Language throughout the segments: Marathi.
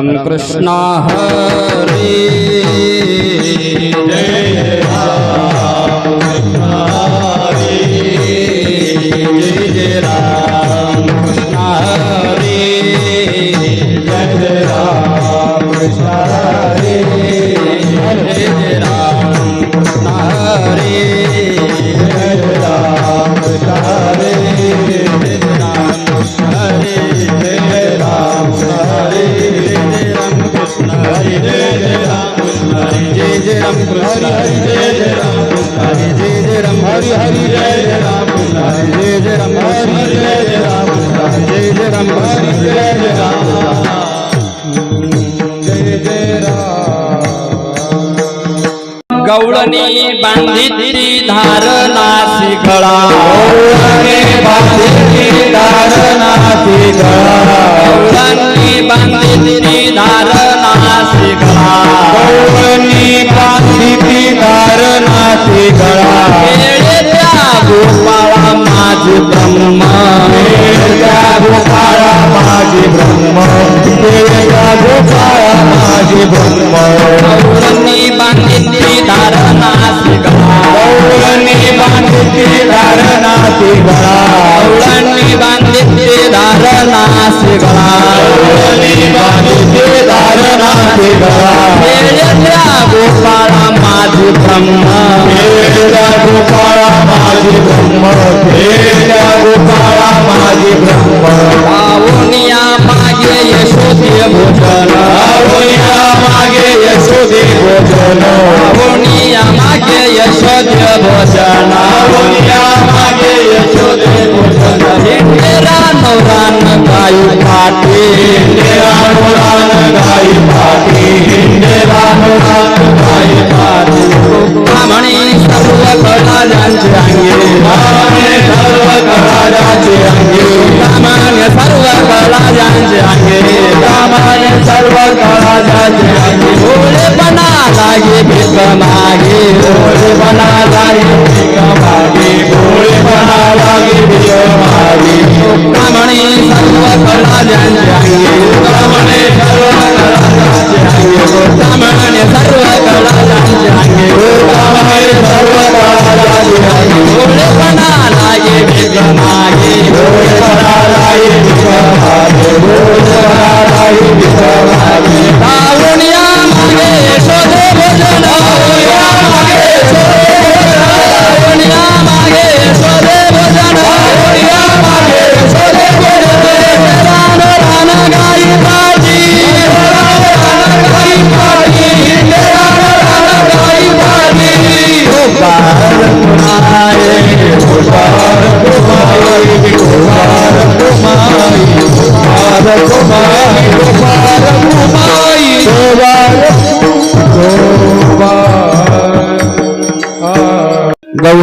कृष्ण हरे। धारणासी धारणासी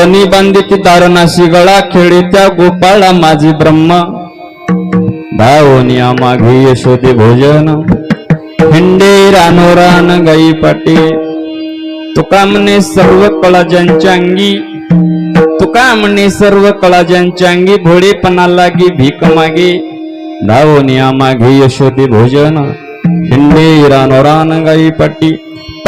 कोळणी बांधी ती दारणाशी गळा खेळी त्या गोपाळा माझी ब्रह्मा. भावनिया माघे यशोदे भोजन. हिंडे रानोरान गाई पाटे. तुका म्हणे सर्व कळा ज्यांच्या अंगी तुका म्हणे सर्व कळा ज्यांच्या अंगी भोळेपणा लागी भीक मागे. धावनिया माघे यशोदे भोजन. हिंडे रानोरान गाई पाटी.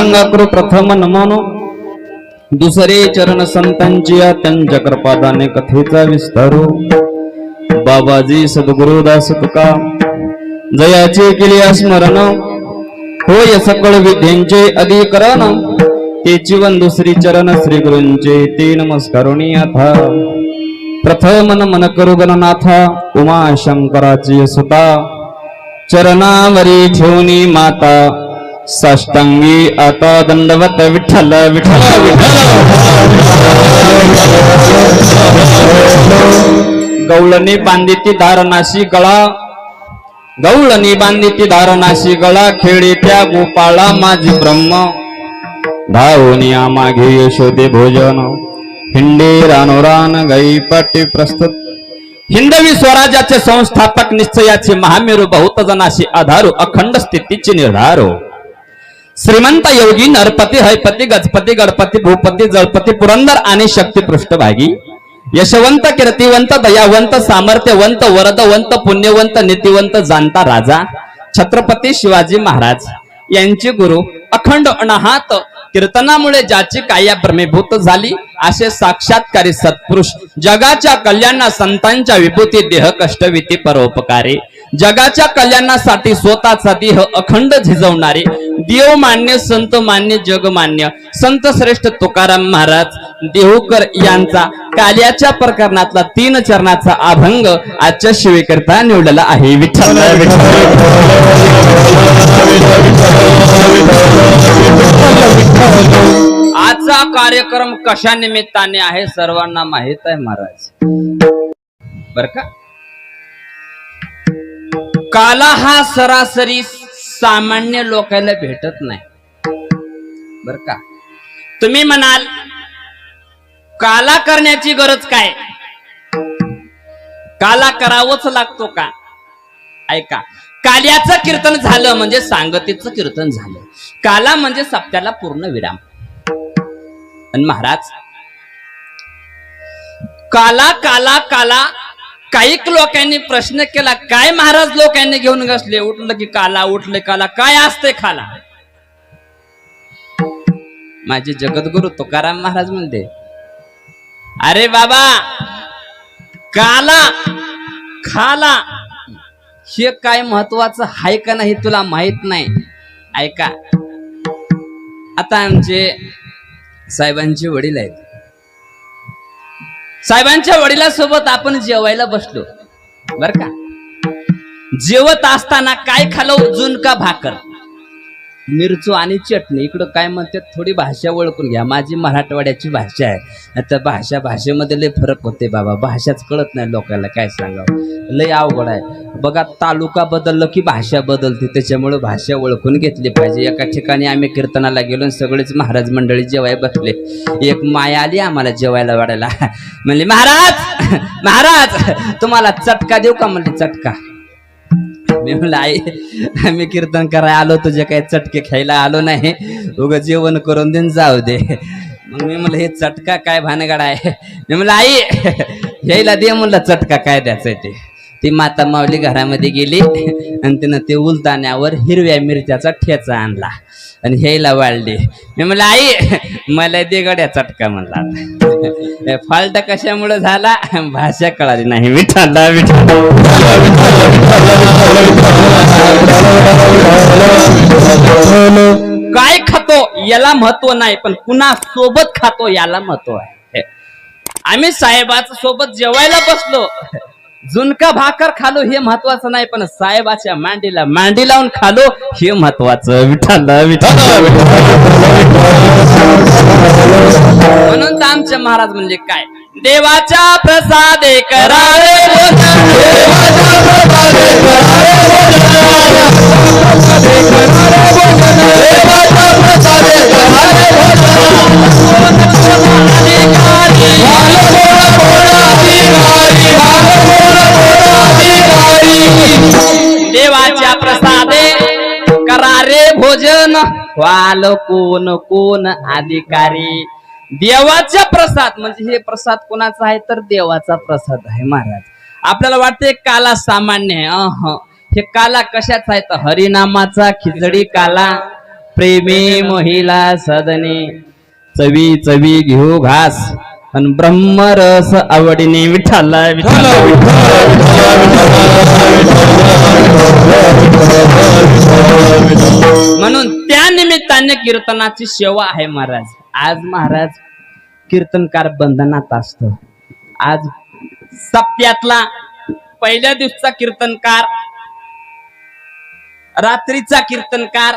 पांडुरंगाकरू प्रथम नमानो। दुसरे चरण संतांची त्यांच्या कृपादाने कथेचा विस्तारो। बाबाजी सद्गुरुदास तुका जयाचे केले स्मरण। होय सकळ विधींचे अधिकरण। ते जीवन दुसरी चरण श्री गुरूंचे ते नमस्कारुणी आता प्रथम नमन करू गणनाथा उमा शंकराची सुता। चरणावरी ठेवणी माता साष्टांगी आता दंडवत विठ्ठल विठ्ठल विठ्ठल. गौळणी बांधीती धारणाशी गळा. गौळणी बांधीती धारणाशी गळा खेळी त्या गोपाळा माझी ब्रह्म. धावनिया मागे यशोदे भोजन. हिंडे रानोरान गई पाटी प्रस्तुत. हिंदवी स्वराज्याचे संस्थापक निश्चयाचे महामेरू बहुत जनाशी आधारू अखंड स्थितीचे निर्धारू. श्रीमंत योगी नरपती हयपती गजपती गणपती भूपती जळपती पुरंदर आणि शक्ती पृष्ठभागी यशवंत कीर्तिवंत दयावंत सामर्थ्यवंत वरदवंत पुण्यवंत नीतिवंत जाणता राजा छत्रपती शिवाजी महाराज यांचे गुरु अखंड अनाहात कीर्तनामुळे ज्याची काया भ्रमीभूत झाली असे साक्षात्कारी सत्पुरुष जगाच्या कल्याणा संतांच्या विभूती देह कष्टविती परोपकारी. जगाच्या कल्याणासाठी स्वतःचा देह अखंड झिजवणारे देव मान्य संत मान्य जग मान्य. संत श्रेष्ठ तुकाराम महाराज देहूकर यांचा काल्याच्या प्रकरणातला तीन चरणाचा अभंग आजच्या शिवेकरता निवडलेला आहे. विठ्ठल आजचा कार्यक्रम कशा निमित्ताने आहे सर्वांना माहीत आहे महाराज? बर का? काला हा सरासरी सामान्य लोकांना भेटत नाही. बर का? तुम्ही म्हणाल काला करण्याची गरज काय? काला करावंच लागतो का? ऐका काल्याचं कीर्तन झालं म्हणजे सांगतीचं कीर्तन झालं. काला म्हणजे सप्त्याला पूर्ण विराम. आणि महाराज काला काला काला काही लोकांनी प्रश्न केला काय महाराज लोकांनी घेऊन घसले उठलं की काला उठले काला काय असते खाला? माझे जगद्गुरु तुकाराम महाराज म्हणते अरे बाबा काला खाला हे काय महत्वाचं आहे का नाही तुला माहीत नाही? ऐका आता आमचे साहेबांचे वडील आहेत. साहेबांच्या वडिलासोबत आपण जेवायला बसलो. बर का? जेवत असताना काय खालो झुणका भाकर? मिरचू आणि चटणी इकडं काय म्हणतात थोडी भाषा ओळखून घ्या. माझी मराठवाड्याची भाषा आहे. आता भाषा भाषेमध्ये लय फरक होते बाबा. भाषाच कळत नाही लोकांना काय सांगावं. लय अवघड आहे. बघा तालुका बदललं की भाषा बदलते. त्याच्यामुळं भाषा ओळखून घेतली पाहिजे. एका ठिकाणी आम्ही कीर्तनाला गेलो आणि सगळेच महाराज मंडळी जेवाय बसले. एक माया आली आम्हाला जेवायला वाढायला. म्हणले महाराज! महाराज! तुम्हाला चटका देऊ का? म्हणले चटका. मी म्हणलं आई आम्ही कीर्तन करायला आलो तुझे काही चटके खायला आलो नाही. उग जेवण करून देऊन जाऊ दे. मग मी म्हणलं हे चटका काय भानगड आहे? मी म्हणलं आई यायला दे म्हणलं चटका काय द्यायचंय ते. ती माता माऊली घरामध्ये गेली आणि तिनं ते उलताण्यावर हिरव्या मिरच्याचा ठेचा आणला आणि ह्याला वाळली. मी म्हणलं आई मला देगड्या चटका म्हणला. फाल्ट कशामुळे झाला? भाषा कळाली नाही. विठाला काय खातो? याला महत्त्व नाही पण कुणा सोबत खातो याला महत्त्व आहे. आम्ही साहेबाच सोबत जेवायला बसलो. झुणका भाकर खालो हे महत्वाचं नाही पण साहेबाच्या मांडीला मांडी लावून खालो हे महत्वाचं विठाल म्हणून तर आमचे महाराज म्हणजे काय देवाच्या प्रसादे देवाच्या देवाच्या प्रसादे करारे भोजन. वाल कोण कोण अधिकारी. देवाचा प्रसाद म्हणजे हे प्रसाद कोणाचा आहे? तर देवाचा प्रसाद आहे महाराज. आपल्याला वाटते काला सामान्य आहे. हे काला कशाचा आहे? तर हरिनामाचा खिचडी काला प्रेमी महिला सदने. चवी चवी घेऊ घास. आणि ब्रह्मरस आवडीने विठाला म्हणून त्या निमित्ताने कीर्तनाची सेवा आहे महाराज. आज महाराज कीर्तनकार बंधनात असतो. आज सप्त्यातला पहिल्या दिवसचा कीर्तनकार रात्रीचा कीर्तनकार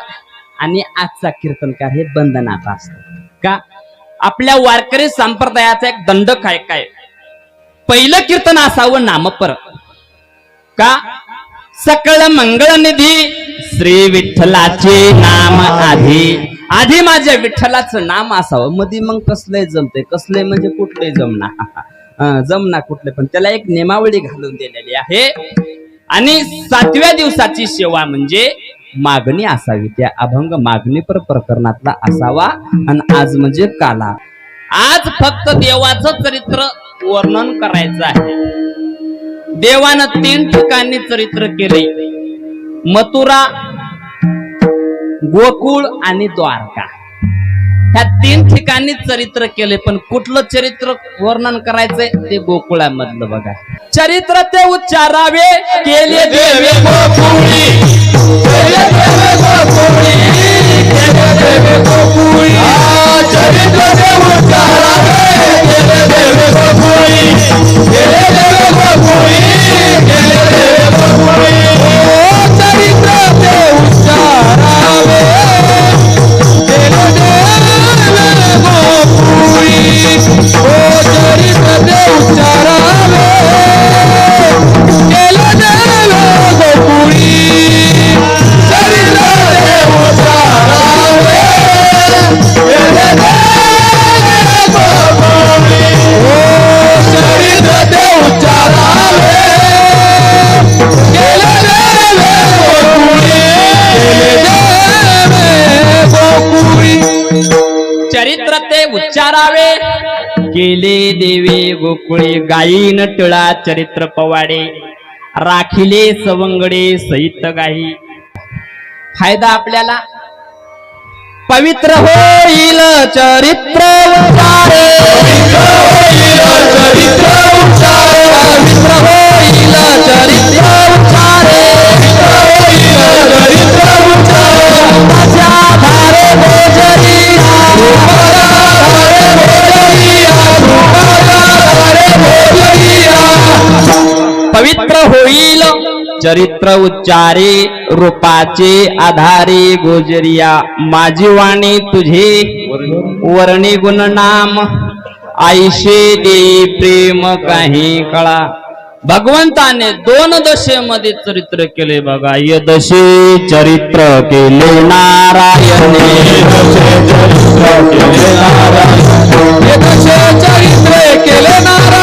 आणि आजचा कीर्तनकार हे बंधनात असत का? आपल्या वारकरी संप्रदायाचा एक दंडक आहे काय? पहिलं कीर्तन असावं नामपर. का? सकळ मंगळ निधी. श्री विठ्ठलाचे नाम आधी. आधी माझ्या विठ्ठलाचं नाम असावं. मध्ये मग कसलंय जमते कसले म्हणजे कुठले जमना? जमना कुठले पण त्याला एक नियमावळी घालून दिलेली आहे. आणि सातव्या दिवसाची सेवा म्हणजे मागणी असावी. त्या अभंग मागणी पर प्रकरणातला असावा आणि आज म्हणजे काला. आज फक्त देवाचं चरित्र वर्णन करायचं आहे. देवानं तीन ठिकाणी चरित्र केले. मथुरा गोकुळ आणि द्वारका. ह्या तीन ठिकाणी चरित्र केले पण कुठलं चरित्र वर्णन करायचंय ते गोकुळामधलं बघा. चरित्र ते उच्चारावे केले देवे गोकुळी. चरित्र ते उच्चारावे, केले देवे गोकुळी, केले देवे गोकुळी, केले देवे गोकुळी. केले देवे गोकुळे गायीन टिळा चरित्र पवाडे राखिले सवंगडे सहित गाई फायदा आपल्याला? पवित्र होईल चरित्र उच्चारे. चरित्र उच्चारे. पवित्र होईल. चरित्र उच्चारे रूपाचे आधारे गोजरिया माझी वाणी तुझे वर्णी गुण नाम आईशे दे प्रेम काही कळा. भगवंताने दोन दशेमध्ये चरित्र केले बघा. य दशे चरित्र केले नारायणे. चरित्र केले नारायणे दशे चरित्र केले नारायण.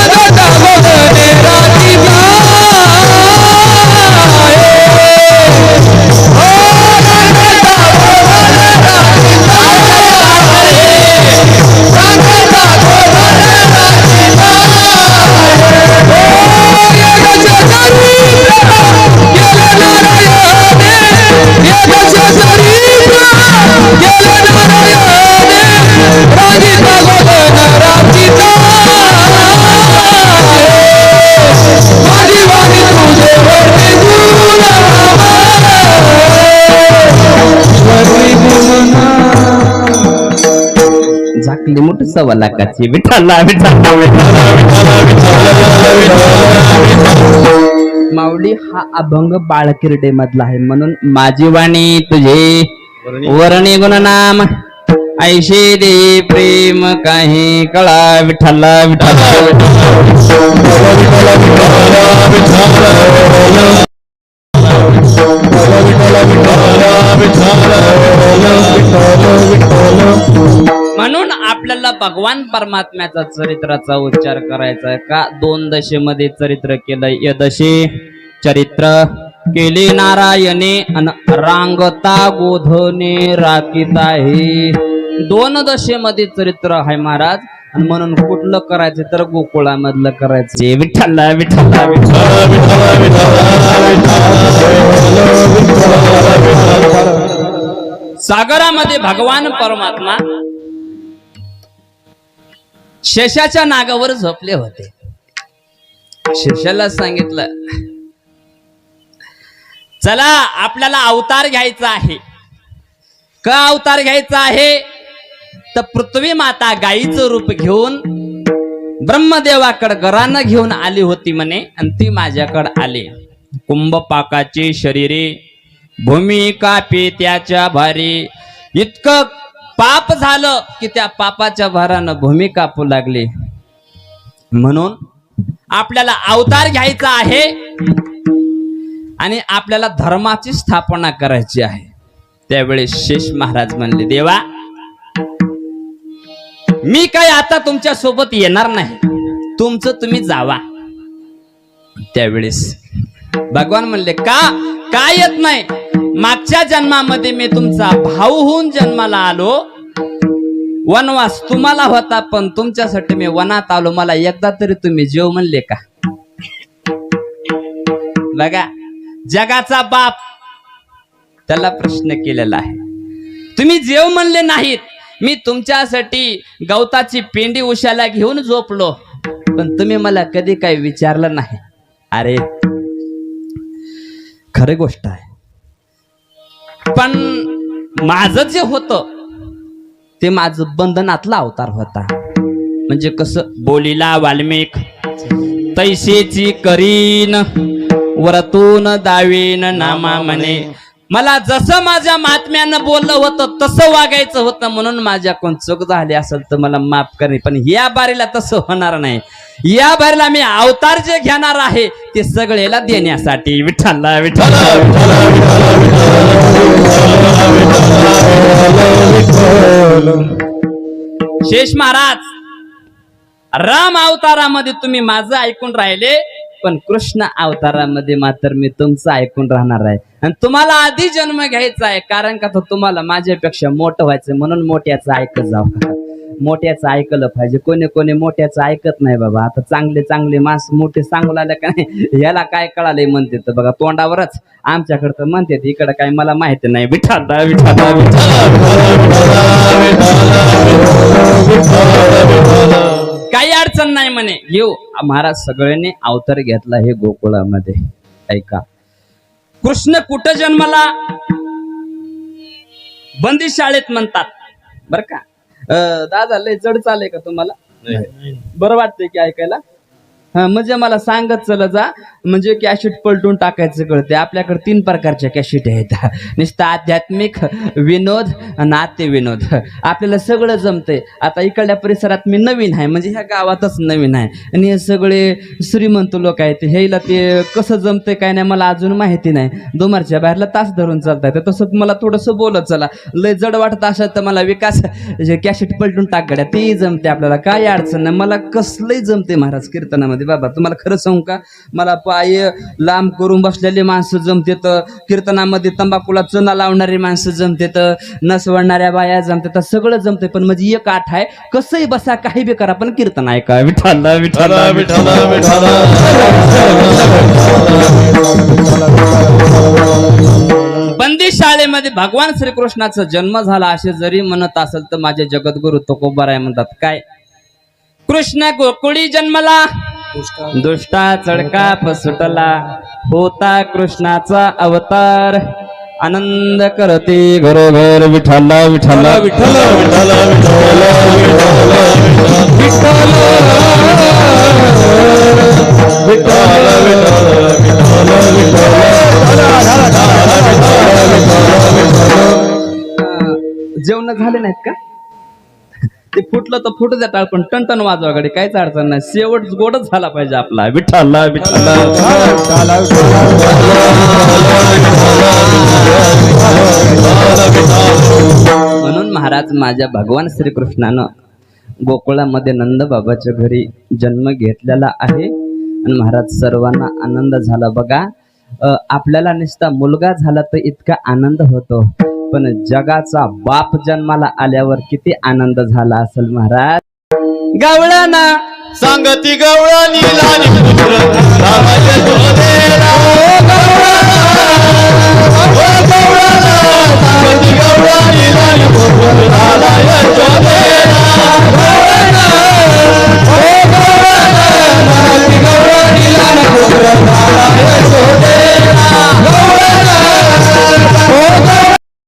झाकली मोठी सव्वा लाखाची विठाला विठाला माऊली हा अभंग बाळकिरडे मधला आहे म्हणून माझी वाणी तुझे वर्णी गुणनाम ऐशे दे प्रेम काही कळा विठ्ठला विठ्ठला म्हणून आपल्याला भगवान परमात्म्याचा चरित्राचा उच्चार करायचा आहे. का? दोन दशेमध्ये चरित्र केलंय. यदशी चरित्र केले नारायणे अन रांगता गोधने राकिता दोन दशेमध्ये चरित्र आहे महाराज. आणि म्हणून कुठलं करायचं तर गोकुळामधलं करायचं. विठ्ठल विठ्ठल. सागरामध्ये भगवान परमात्मा शेषाच्या नागावर झोपले होते. शेषाला सांगितलं चला आपल्याला अवतार घ्यायचा आहे. का अवतार घ्यायचा आहे? तर पृथ्वी माता गायीचं रूप घेऊन ब्रह्मदेवाकडे गरानं घेऊन आली होती म्हणे आणि ती माझ्याकडे आली. कुंभपाकाची शरीरे भूमी कापी त्याच्या भारी. इतकं पाप झालं की त्या पापाच्या भारानं भूमी कापू लागली. म्हणून आपल्याला अवतार घ्यायचा आहे आणि आपल्याला धर्माची स्थापना करायची आहे. त्यावेळेस शेष महाराज म्हणले देवा मी काय आता तुमच्यासोबत येणार नाही. तुमचं तुम्ही जावा. त्यावेळेस भगवान म्हणले का? काय येत नाही? मागच्या जन्मामध्ये मी तुमचा भाऊ होऊन जन्माला आलो. वनवास तुम्हाला होता पण तुमच्यासाठी मी वनात आलो. मला एकदा तरी तुम्ही जेव म्हणले का? बघा जगाचा बाप त्याला प्रश्न केलेला आहे. तुम्ही जेव म्हणले नाहीत. मी तुमच्यासाठी गवताची पेंडी उशाला घेऊन झोपलो. पण तुम्ही मला कधी काही विचारलं नाही. अरे खरी गोष्ट आहे. पण माझं जे होतं ते माझं बंधनातला अवतार होता. म्हणजे कसं बोलीला वाल्मिक तैसेची करीन वरतून दावीन नामा म्हणे मला जसं माझ्या महात्म्यानं बोललं होतं तसं वागायचं होतं म्हणून माझ्या कोण चूक झाली असेल तर मला माफ करणे पण या बारीला तसं होणार नाही. या बारीला मी अवतार जे घेणार आहे ते सगळेला देण्यासाठी विठ्ठलला विठ्ठल शेष महाराज राम अवतारामध्ये तुम्ही माझं ऐकून राहिले. पण कृष्ण अवतारामध्ये मात्र मी तुमचं ऐकून राहणार आहे आणि तुम्हाला आधी जन्म घ्यायचा आहे कारण का तर तुम्हाला माझ्यापेक्षा मोठं व्हायचं म्हणून मोठ्याचं ऐकत जाऊ मोठ्याचं ऐकलं पाहिजे कोणी कोणी मोठ्याचं ऐकत नाही बाबा आता चांगले चांगले मास मोठे सांगू लागले का नाही याला काय कळालंय म्हणते तर बघा तोंडावरच आमच्याकडे तर म्हणते इकडे काय मला माहिती नाही विठाला विठाला काही अडचण नाही म्हणे. घेऊ महाराज सगळ्यांनी अवतार घेतला हे गोकुळामध्ये. ऐका. कृष्ण कुठं जन्माला? बंदी शाळेत म्हणतात. बर का? दादा लय जड चालय का तुम्हाला? बरं वाटतंय की ऐकायला? म्हणजे मला सांगत चला जा. म्हणजे कॅशिट पलटून टाकायचं कळते आपल्याकडे तीन प्रकारच्या कॅशिट आहेत. नुसतं आध्यात्मिक विनोद आणि नाते विनोद आपल्याला सगळं जमतंय. आता इकडल्या परिसरात मी नवीन आहे. म्हणजे ह्या गावातच नवीन आहे. आणि हे सगळे श्रीमंत लोक आहेत. ह्याला ते कसं जमतंय काय नाही मला अजून माहिती नाही. दुमारच्या बाहेरला तास धरून चालताय तर तसं मला थोडंसं बोलत चला. लय जड वाटत असेल तर मला विकास कॅशिट पलटून टाक गड्या. तेही जमते आपल्याला. काय अडचण नाही. मला कसलंही जमते महाराज कीर्तनामध्ये. बाबा तुम्हाला खरं सांगू का? मला पाय लांब करून बसलेली माणसं जमतेत कीर्तनामध्ये तंबाखूला चना लावणारी माणसं जमतेत नस वळणाऱ्या बाया जमतेत सगळं जमते पण म्हणजे एक आठ आहे कसंही बसा काही बी करा पण कीर्तन ऐका. विठाला विठाला बंदी शाळेमध्ये भगवान श्रीकृष्णाचा जन्म झाला असे जरी म्हणत असेल तर माझे जगद्गुरु तुकोबाराय म्हणतात काय कृष्ण गोकुळी जन्मला. दुष्टा चढका सुटला होता कृष्णाचा अवतार. आनंद करते घरोघर विठाला विठाला विठ्ठल. जेवण झाले नाहीत का? ते फुटलं तर फुटू द्या टाळ पण टनटन वाजवा गाडी काहीच अडचण नाही. शेवट गोडच झाला पाहिजे आपला. विठ्ठलला विठ्ठला. म्हणून महाराज माझ्या भगवान श्रीकृष्णानं गोकुळामध्ये नंद बाबाच्या घरी जन्म घेतलेला आहे. आणि महाराज सर्वांना आनंद झाला. बघा आपल्याला नुसता मुलगा झाला तर इतका आनंद होतो. पण जगाचा बाप जन्माला आल्यावर किती आनंद झाला असेल महाराज गवळ्यांना सांगती गवळणी गवळणी